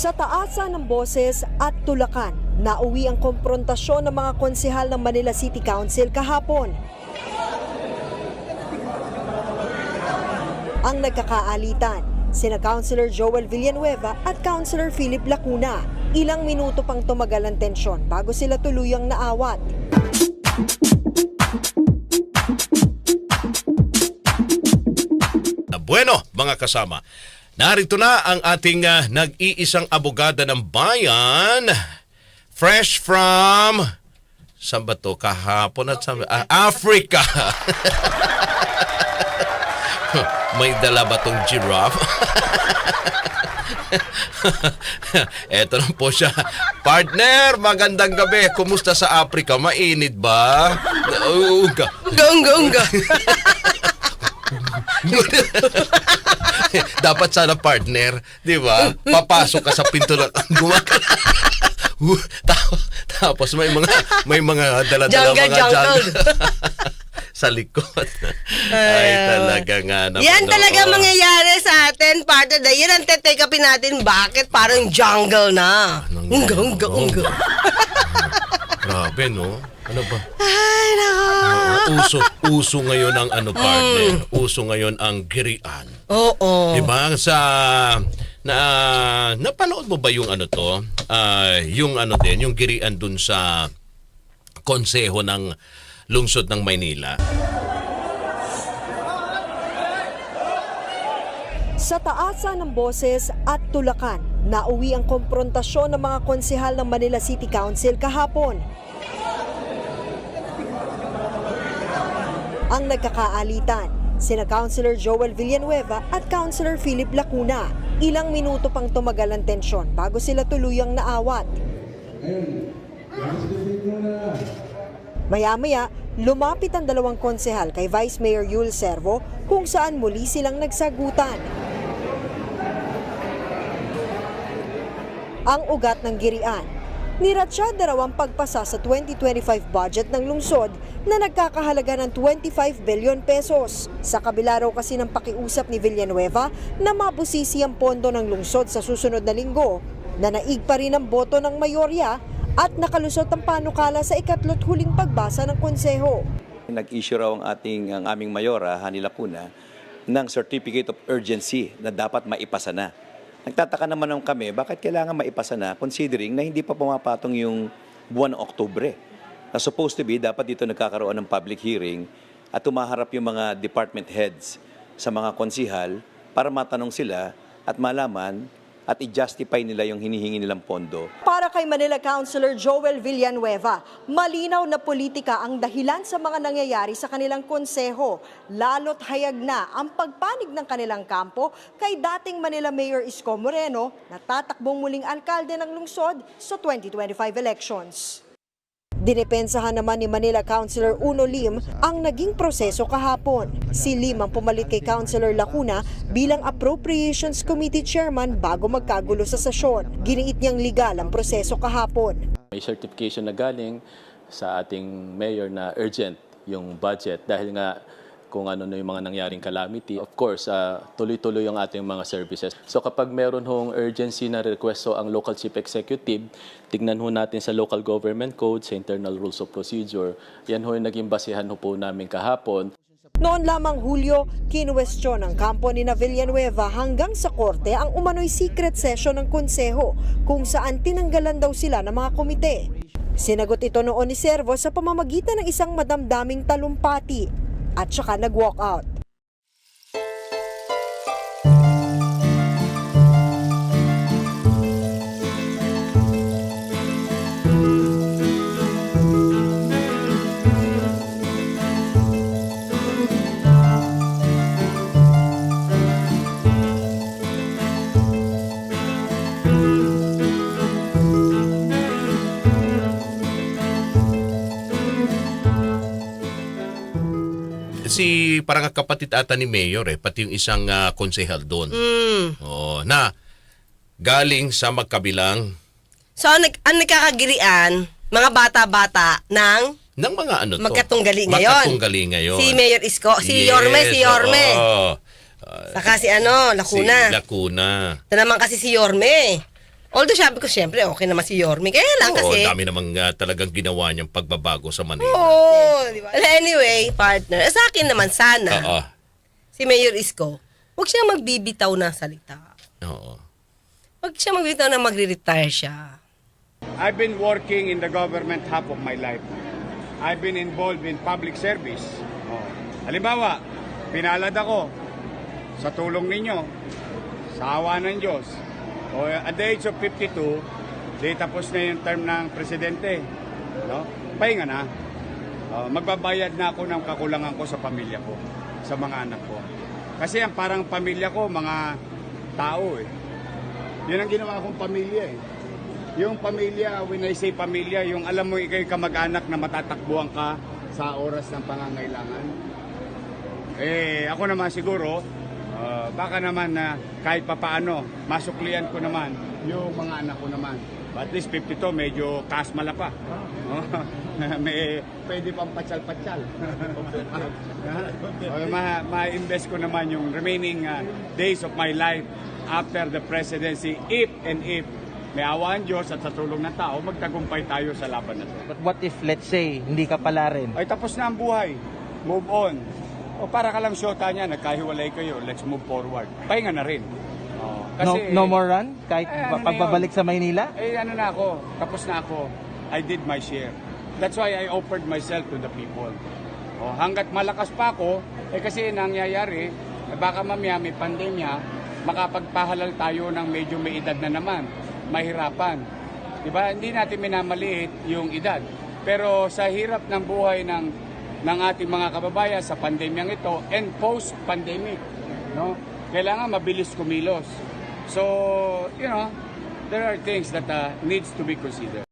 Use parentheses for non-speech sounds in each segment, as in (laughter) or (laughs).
Sa taasan ng boses at tulakan, nauwi ang komprontasyon ng mga konsehal ng Manila City Council kahapon. Ang nagkakaalitan, sina Councilor Joel Villanueva at Councilor Philip Lacuna. Ilang minuto pang tumagal ang tensyon bago sila tuluyang naawat. Bueno, mga kasama, narito na ang ating ah, nag-iisang abogada ng bayan, fresh from, saan ba to? Kahapon at sa, ah, Africa. (laughs) May dala ba tong giraffe? (laughs) Eto na po siya. Partner, magandang gabi. Kumusta sa Africa? Mainit ba? Uga. Unga, unga, unga. (laughs) (laughs) Dapat sana partner, di ba? Papasok ka sa pinto na gumagana. tapos, may mga may mga dala-dala Jungle, mga jungle. jungle. (laughs) sa likod. Ay, talaga nga naman. Yan talaga mangyayari sa atin, partner. Dahil yan ang take upin natin. Bakit? Parang jungle na. Unga, unga, unga. Grabe, no? Ano ba? Ay, nako. Oo, uso, uso ngayon ang ano partner. Uso ngayon ang girian. Oo. Di ba? Sa na napanood mo ba yung ano to? Ah, yung ano din, yung girian dun sa konseho ng lungsod ng Maynila. Sa taasan ng boses at tulakan, nauwi ang komprontasyon ng mga konsehal ng Manila City Council kahapon. Ang nagkakaalitan, sina Councilor Joel Villanueva at Councilor Philip Lacuna. Ilang minuto pang tumagal ang tensyon bago sila tuluyang naawat. Maya-maya, lumapit ang dalawang konsehal kay Vice Mayor Yul Servo kung saan muli silang nagsagutan. Ang ugat ng girian. Niratsada raw ang pagpasa sa 2025 budget ng lungsod na nagkakahalaga ng 25 billion pesos. Sa kabila raw kasi ng pakiusap ni Villanueva na mabusisi ang pondo ng lungsod sa susunod na linggo, na naig pa rin ang boto ng mayorya at nakalusot ang panukala sa ikatlot huling pagbasa ng konseho. Nag-issue raw ang ating ang aming mayora, Hani Lacuna, ng Certificate of Urgency na dapat maipasa na. Nagtataka naman naman kami, bakit kailangan maipasa na considering na hindi pa pumapatong yung buwan ng Oktubre. Na supposed to be, dapat dito nagkakaroon ng public hearing at tumaharap yung mga department heads sa mga konsihal para matanong sila at malaman at i-justify nila yung hinihingi nilang pondo. Para kay Manila Councilor Joel Villanueva, malinaw na politika ang dahilan sa mga nangyayari sa kanilang konseho. Lalo't hayag na ang pagpanig ng kanilang kampo kay dating Manila Mayor Isko Moreno na tatakbong muling alkalde ng lungsod sa 2025 elections. Dinepensahan naman ni Manila Councilor Uno Lim ang naging proseso kahapon. Si Lim ang pumalit kay Councilor Lacuna bilang Appropriations Committee Chairman bago magkagulo sa sesyon. Giniit niyang legal ang proseso kahapon. May certification na galing sa ating mayor na urgent yung budget dahil nga kung ano na yung mga nangyaring calamity. Of course, ah, tuloy-tuloy yung ating mga services. So kapag meron hong urgency na request so ang local chief executive, tignan ho natin sa local government code, sa internal rules of procedure. Yan ho yung naging basihan ho po namin kahapon. Noon lamang Hulyo, kinwestiyon ng kampo ni na Villanueva hanggang sa korte ang umano'y secret session ng konseho kung saan tinanggalan daw sila ng mga komite. Sinagot ito noon ni Servo sa pamamagitan ng isang madamdaming talumpati at saka nag-walk out. Si parang kapatid ata ni Mayor eh, pati yung isang ah, konsehal doon. Mm. Oh, na galing sa magkabilang So, ang, nag, ang nagkakagirian, mga bata-bata ng ng mga ano to. Magkatunggali ngayon. Magkatunggali ngayon. si Mayor Isko, si Yes, Yorme, si Yorme. oo. Ah, Saka si ano, Lacuna. Si Lacuna. Ito naman kasi si Yorme. Although sabi ko, syempre, okay naman si Yormi. Kaya lang Oo, kasi... dami namang ah, talagang ginawa niyang pagbabago sa Manila. Oo, di ba? Well, Anyway, partner, sa akin naman sana, Oo. si Mayor Isko, huwag siyang magbibitaw ng salita. Oo. Huwag siyang magbibitaw na magre-retire siya. I've been working in the government half of my life. I've been involved in public service. Oh. Halimbawa, pinalad ako sa tulong ninyo, sa awa ng Diyos. O, at the age of 52, di tapos na yung term ng presidente. No? Pahinga na. Oh, magbabayad na ako ng kakulangan ko sa pamilya ko, sa mga anak ko. Kasi ang parang pamilya ko, mga tao eh. Yan ang ginawa kong pamilya eh. Yung pamilya, when I say pamilya, yung alam mo ikay kamag-anak na matatakbuhan ka sa oras ng pangangailangan. Eh, ako naman siguro, baka naman na kahit papaano, masuklian ko naman yung mga anak ko naman. But at least 52, medyo kasmala pa. (laughs) May, pwede pang patsal-patsal. (laughs) Okay, ma- ma-invest ko naman yung remaining ah, days of my life after the presidency if and if may awa ang Diyos at sa tulong ng tao, magtagumpay tayo sa laban na to. But what if, let's say, hindi ka pala rin? Ay tapos na ang buhay. Move on. O para ka lang syota niya, nagkahiwalay kayo, let's move forward. Pahinga na rin. Oh, No, no more run? Kahit Eh, ano pagbabalik sa Maynila? Eh ano na ako, tapos na ako. I did my share. That's why I offered myself to the people. O, hanggat malakas pa ako, eh kasi nangyayari, eh, baka mamaya may pandemya, makapagpahalal tayo ng medyo may edad na naman. Mahirapan. Diba? Hindi natin minamaliit yung edad. Pero sa hirap ng buhay ng ng ating mga kababayan sa pandemyang ito and post-pandemic, no? Kailangan mabilis kumilos. So, you know, there are things that uh, needs to be considered.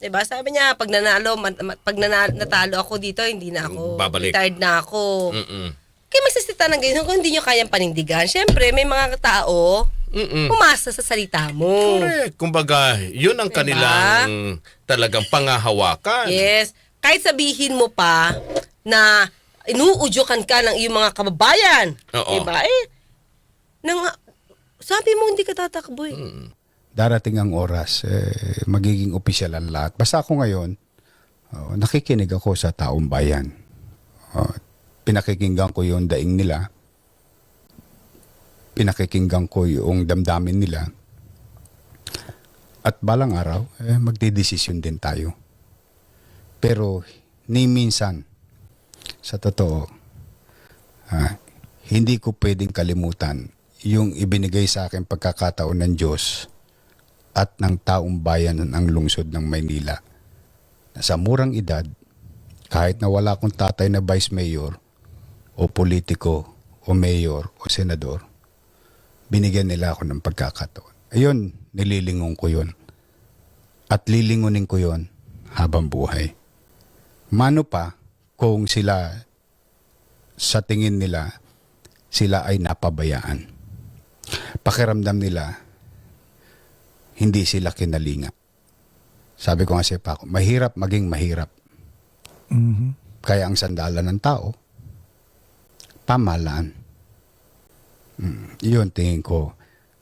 Diba? Sabi niya, pag nanalo, man- pag nanalo, natalo ako dito, hindi na ako. Babalik. Retired na ako. Mm-mm. Kaya magsasita ng ganyan kung hindi nyo kayang panindigan. Siyempre, may mga tao, Mm-mm. umasa sa salita mo. Correct. Kumbaga, yun ang Diba? kanilang talagang pangahawakan. Yes. Kahit sabihin mo pa na inuudyokan ka ng iyong mga kababayan. Oo. Diba? Eh, nang, sabi mo hindi ka tatakbo eh. darating ang oras, eh, magiging opisyal ang lahat. Basta ako ngayon, oh, nakikinig ako sa taong bayan. Oh, pinakikinggan ko yung daing nila. Pinakikinggan ko yung damdamin nila. At balang araw, eh, magdidesisyon din tayo. Pero, ni minsan, sa totoo, ah, hindi ko pwedeng kalimutan yung ibinigay sa akin pagkakataon ng Diyos at ng taong bayan ng lungsod ng Maynila. Sa murang edad, kahit na wala akong tatay na vice mayor o politiko o mayor o senador, binigyan nila ako ng pagkakataon. Ayun, nililingon ko yun. At lilingunin ko yun habang buhay. Mano pa kung sila sa tingin nila sila ay napabayaan. Pakiramdam nila hindi sila kinalinga. Sabi ko nga sa Paco, mahirap maging mahirap. Kaya ang sandalan ng tao, pamalaan. Mm, yun, tingin ko,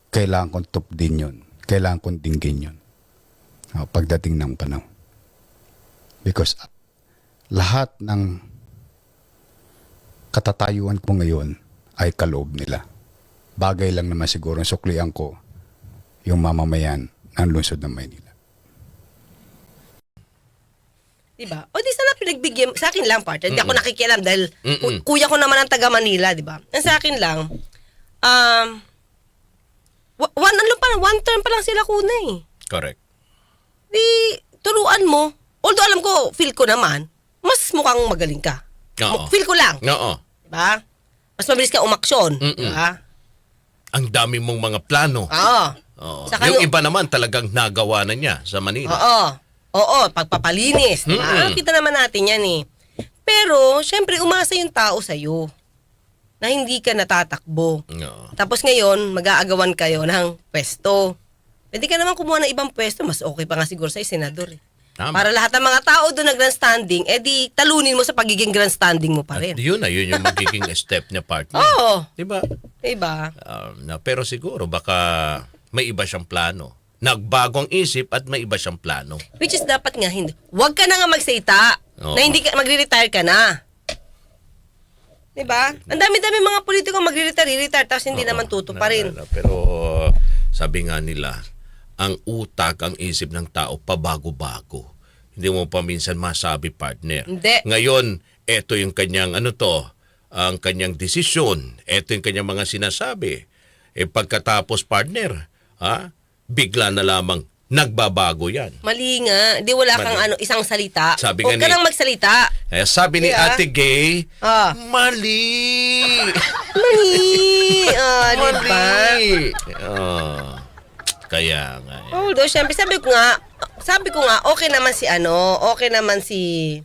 kailangan kong tupdin yun. Kailangan kong dinggin yun. O, pagdating ng panahon. Because uh, lahat ng katatayuan ko ngayon ay kaloob nila. Bagay lang naman siguro ang suklian ko yung mamamayan ng lungsod ng Maynila. Diba? O di sana pinagbigyan, sa akin lang partner, hindi ako nakikialam dahil ku- kuya ko naman ang taga Manila, di ba? Ang sa akin lang, um, wa- one, ano pa, one term pa lang sila kuna eh. Correct. Di, turuan mo. Although alam ko, feel ko naman, mas mukhang magaling ka. Oo. Feel ko lang. Oo. Di ba? Mas mabilis ka umaksyon. Mm-mm. Di ba? Ang dami mong mga plano. Oo. Oo. Saka Yung yung- iba naman talagang nagawa na niya sa Manila. Oo. Oo, pagpapalinis. Di ba? Mm-mm. Kita naman natin yan eh. Pero, syempre, umasa yung tao sa'yo na hindi ka natatakbo. Oo. Tapos ngayon, mag-aagawan kayo ng pwesto. Pwede ka naman kumuha ng ibang pwesto. Mas okay pa nga siguro sa senador eh. Tama. Para lahat ng mga tao doon na grandstanding, eh di talunin mo sa pagiging grandstanding mo pa At rin. yun na, yun yung (laughs) magiging step niya partner. Oo. Diba? Diba? Um, na, pero siguro baka may iba siyang plano. Nagbago ang isip at may iba siyang plano. Which is dapat nga hindi. Huwag ka na nga magsalita Oo. na hindi ka, magre-retire ka na. Diba? Ang dami-dami mga politiko magre-retire, retire tapos hindi Oo, naman tuto pa rin. pero sabi nga nila, ang utak, ang isip ng tao, pabago-bago. Hindi mo pa minsan masabi, partner. Hindi. Ngayon, eto yung kanyang, ano to, ang kanyang desisyon. Eto yung kanyang mga sinasabi. Eh pagkatapos, partner, ha? Bigla na lamang nagbabago yan. Mali nga. Di wala kang Mali. ano, isang salita. Sabi Huwag nga ka ni- nang magsalita. Eh, sabi ni Yeah. Ate Gay, Ah. mali! Mali! Ah, di ba? mali! Oh, kaya nga. eh. Although, syempre, sabi ko nga, sabi ko nga, okay naman si ano, okay naman si,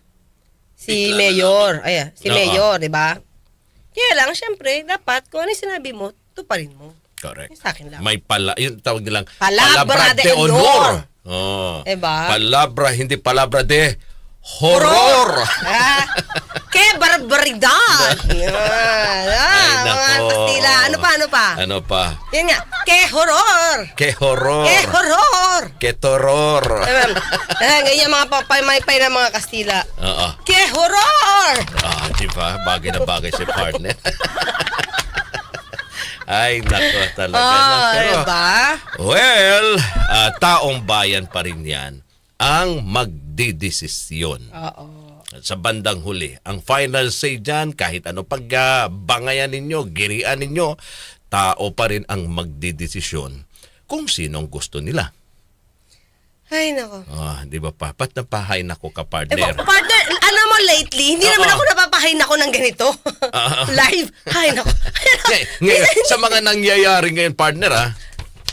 si Mayor. Ay, ah, si Oo. Mayor, di ba? Kaya lang, syempre, dapat, kung ano yung sinabi mo, tuparin mo. Correct. Yung sa akin lang. May pala, yun tawag nilang Palabra de honor. Oh. Diba? Palabra, hindi palabra de horror. (laughs) ah, que barbaridad! (laughs) Ay, Ah, mga nako. Kastila. Ano pa, ano pa? Ano pa? Yan nga, que horror! Que horror. Que horror! Que toror. Ah, ganyan mga papay-maypay ng mga Kastila. Oo. Que horror! Ah, di ba? Bagay na bagay si partner. (laughs) Ay, nako talaga. Ah, Pero, diba? well, ah, taong bayan pa rin yan ang magdidesisyon. Oo. sa bandang huli. Ang final say dyan, kahit ano pag ah, bangayan ninyo, girian ninyo, tao pa rin ang magdidesisyon kung sinong gusto nila. Ay, nako. Ah, di ba pa? Pat na pahay nako ka Eh, partner. pa- partner, mo lately, hindi naman Oo. ako napapahain ako ng ganito. Ah. (laughs) Live. Ay, nako. Ngay- ngayon, sa mga nangyayari ngayon partner ah,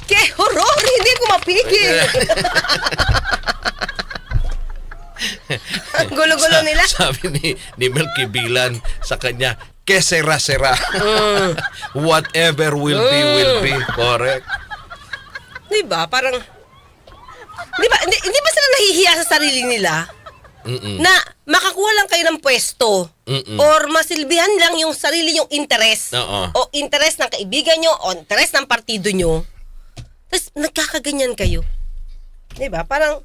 Que horror! Hindi ko mapigil. Ang gulo-gulo nila. sabi ni, ni Melky Bilan sa kanya, que sera-sera. Mm. (laughs) Whatever will be, will be. Correct. Di ba? Parang, di ba, hindi, hindi ba sila nahihiya sa sarili nila? Mm-mm. Na makakuha lang kayo ng pwesto Mm-mm. or masilbihan lang yung sarili yung interes Oo. o interes ng kaibigan nyo o interes ng partido nyo. Tapos nagkakaganyan kayo. Di ba? Parang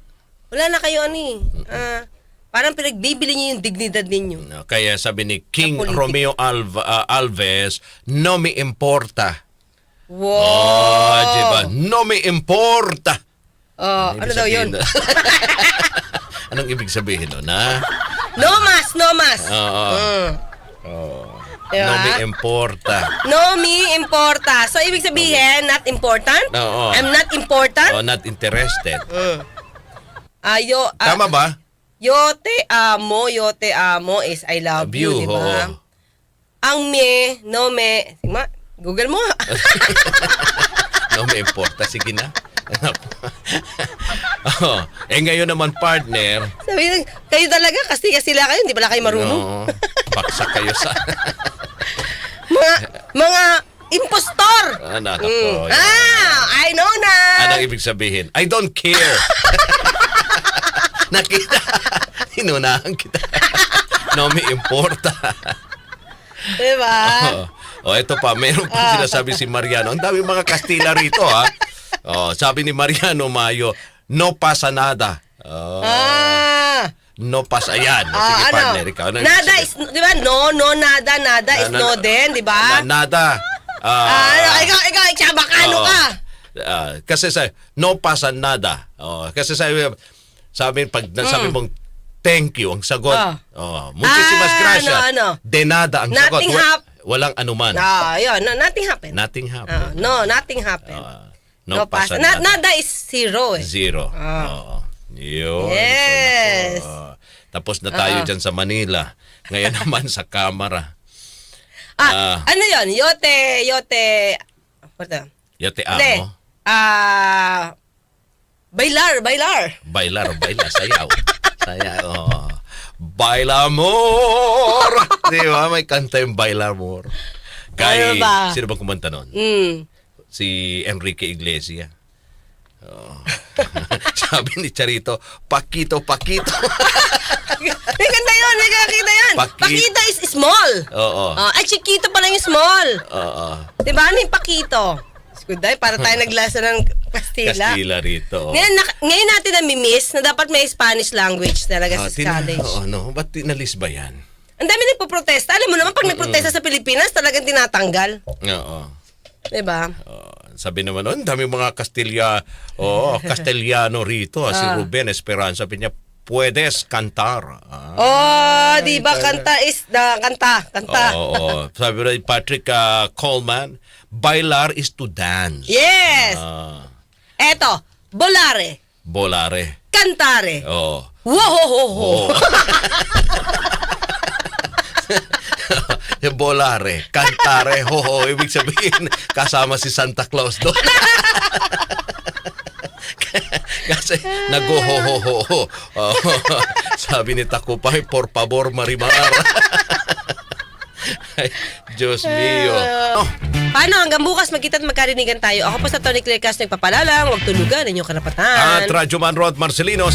wala na kayo ano eh. Ah, parang pinagbibili nyo yung dignidad ninyo. No, Kaya sabi ni King Sa. Romeo Alva- ah, Alves, no me importa. Wow! Oh, di ba? No me importa. Oh, Ibig ano daw sabihin yun? (laughs) Anong ibig sabihin nun, ha? no mas, no mas. Oo. Mm. Diba? No me importa. No me importa. So, ibig sabihin, not important? Oo. I'm not important? Oh, not interested. Mm. Ayo, ah, Tama ba? yo te amo, yo te amo is I love you, di ba? oo. Ang me, no me, ma, Google mo. (laughs) No me importa. Sige na. (laughs) oh, eh ngayon naman partner, Sabi niya, kayo talaga, kasi kasi sila kayo, hindi pala kayo marunong. no, paksa kayo sa (laughs) Mga, mga impostor! anak Mm. ko. Ah, I know na! Anong ibig sabihin? I don't care. (laughs) Nakita. Hinunahan kita. no me importa. Diba? oh, ito pa, meron pa sinasabi si Mariano. Ang dami mga Kastila rito, ha? Oh, sabi ni Mariano Mayo, no pasa nada. Oh, Ah! no pasa. Ayan. Ah, Sige, ano? partner, ikaw. Ano Nada is, di ba? No, no, nada, nada is Na- no na- din, di ba? Na, nada. Ah, Ah, ano, ikaw, ikaw, Chabacano oo. ka. Ah, kasi sa no pasa nada. Oh, kasi sa sabi pag sabi mong thank you ang sagot. Ah. Oh, muchísimas Ah, gracias. ano, ano? De nada ang sagot. Nothing Wa- hap- walang anuman. Ah, yun, no, nothing happened. Nothing happened. no, nothing happened. Ah, no, no, pasa Na, nada. is zero eh. Zero. Ah. Oo. Yun. Yes. So, nako. Tapos na tayo Ah. dyan sa Manila. Ngayon (laughs) naman sa Kamara. Ah, Ah. ano yun? Yote, yote? Yate Hindi. amo. Ah, bailar, bailar. Bailar, bailar, (laughs) sayaw. sayaw. Oh. Baila amor. (laughs) Di ba? May kanta yung Baila amor. Kay, Ano ba? sino bang kumanta nun? Mm. Si Enrique Iglesias. (laughs) Sabi ni Charito, pakito, pakito. (laughs) May ganda yun, may kakita yan. Paki- Pakito is small. Oo. Oh, ay, chiquito pala yung small. Oo. Diba? Ano yung pakito? Skuday, para tayo naglasa ng Kastila. Kastila rito. Ngayon, nak- ngayon natin nami-miss na dapat may Spanish language talaga Ah, sa college. Oo, no. Ba't tinalis ba yan? Ang dami nagpo-protesta. Alam mo naman, pag nagprotesta sa Pilipinas, talagang tinatanggal. Oo. Diba? Oo. sabi naman, oh, ang dami mga Kastilya, oh, (laughs) Castellano rito. ah, Si Ruben Esperanza, sabi niya, puedes cantar. Ah. Oh, di ba? Kanta is, na, kanta, kanta. Oo, oo. Sabi na ni Patrick ah, Coleman, bailar is to dance. Yes! Ah, Eto, bolare, bolare. cantare, Oo. wohohoho. Oo. (laughs) Yung bolare, cantare, (laughs) ho, ho. Ibig sabihin, kasama si Santa Claus doon. (laughs) Kasi nag-ho-ho-ho-ho. Oh, (laughs) sabi ni Takupay, por favor, Marimar. Ay, Diyos mio. Oh, Paano? Hanggang bukas magkita at magkarinigan tayo. Ako po sa Tony Claire Castro nagpapalala. Huwag tulugan. Inyong karapatan. at Radyo Man Rod Marcelino,